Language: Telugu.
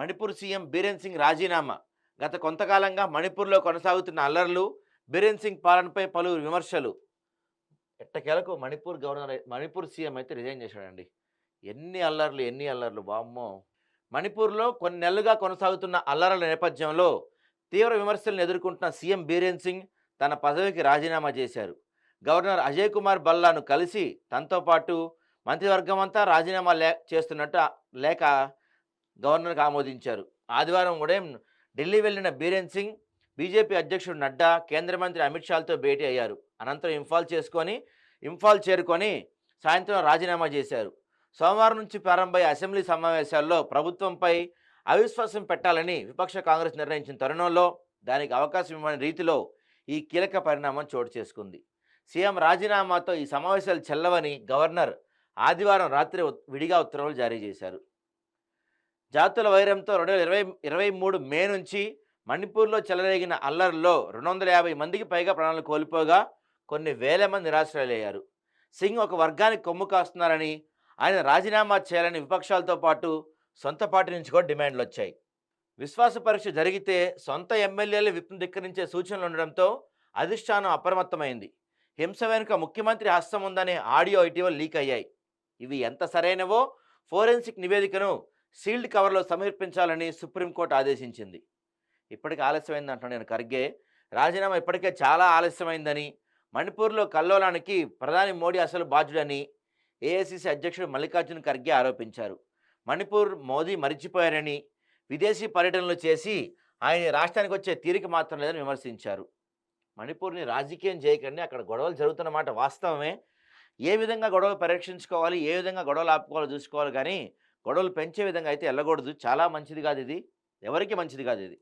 మణిపూర్ సీఎం బీరేన్ సింగ్ రాజీనామా. గత కొంతకాలంగా మణిపూర్లో కొనసాగుతున్న అల్లర్లు బీరేన్ సింగ్ పాలనపై పలువురు విమర్శలు. ఎట్టకేలకు మణిపూర్ గవర్నర్ మణిపూర్ సీఎం అయితే రిజైన్ చేశాడండి. ఎన్ని అల్లర్లు ఎన్ని అల్లర్లు బామ్మో మణిపూర్లో కొన్ని నెలలుగా కొనసాగుతున్న అల్లర్ల నేపథ్యంలో తీవ్ర విమర్శలను ఎదుర్కొంటున్న సీఎం బీరేన్ సింగ్ తన పదవికి రాజీనామా చేశారు. గవర్నర్ అజయ్ కుమార్ బల్లాను కలిసి తనతో పాటు మంత్రివర్గం అంతా రాజీనామా లే చేస్తున్నట్టు లేక గవర్నర్కి ఆమోదించారు. ఆదివారం ఉదయం ఢిల్లీ వెళ్ళిన బీరేన్ సింగ్ బీజేపీ అధ్యక్షుడు నడ్డా కేంద్ర మంత్రి అమిత్ షాలతో భేటీ అయ్యారు. అనంతరం ఇంఫాల్ చేసుకొని ఇంఫాల్ చేరుకొని సాయంత్రం రాజీనామా చేశారు. సోమవారం నుంచి ప్రారంభమయ్యే అసెంబ్లీ సమావేశాల్లో ప్రభుత్వంపై అవిశ్వాసం పెట్టాలని విపక్ష కాంగ్రెస్ నిర్ణయించిన తరుణంలో దానికి అవకాశం ఇవ్వని రీతిలో ఈ కీలక పరిణామం చోటు చేసుకుంది. సీఎం రాజీనామాతో ఈ సమావేశాలు చెల్లవని గవర్నర్ ఆదివారం రాత్రి విడిగా ఉత్తర్వులు జారీ చేశారు. జాతుల వైరంతో రెండు వేల ఇరవై ఇరవై మూడు మే నుంచి మణిపూర్లో చెలరేగిన అల్లర్లో రెండు వందల యాభై మందికి పైగా ప్రాణాలు కోల్పోగా కొన్ని వేల మంది నిరాశ్రయులయ్యారు. సింగ్ ఒక వర్గానికి కొమ్ము కాస్తున్నారని ఆయన రాజీనామా చేయాలని విపక్షాలతో పాటు సొంత పార్టీ నుంచి కూడా డిమాండ్లు వచ్చాయి విశ్వాస పరీక్ష జరిగితే సొంత ఎమ్మెల్యేలు విప్ను ధిక్కరించే సూచనలు ఉండడంతో అధిష్టానం అప్రమత్తమైంది. హింస వెనుక ముఖ్యమంత్రి హస్తం ఉందనే ఆడియో ఇటీవల లీక్ అయ్యాయి ఇవి ఎంత సరైనవో ఫోరెన్సిక్ నివేదికను సీల్డ్ కవర్లో సమర్పించాలని సుప్రీంకోర్టు ఆదేశించింది. ఇప్పటికి ఆలస్యమైంది అంటున్నాను నేను ఖర్గే. రాజీనామా ఇప్పటికే చాలా ఆలస్యమైందని మణిపూర్లో కల్లోలానికి ప్రధాని మోడీ అసలు బాధ్యుడని ఏఐసిసి అధ్యక్షుడు మల్లికార్జున ఖర్గే ఆరోపించారు. మణిపూర్ మోదీ మరిచిపోయారని విదేశీ పర్యటనలు చేసి ఆయన రాష్ట్రానికి వచ్చే తీరిక మాత్రం లేదని విమర్శించారు. మణిపూర్ని రాజకీయం చేయకండి అక్కడ గొడవలు జరుగుతున్నమాట వాస్తవమే. ఏ విధంగా గొడవలు పరీక్షించుకోవాలి ఏ విధంగా గొడవలు ఆపుకోవాలో చూసుకోవాలి కానీ గొడవలు పెంచే విధంగా అయితే వెళ్ళకూడదు చాలా మంచిది కాదు ఇది. ఎవరికి మంచిది కాదు ఇది.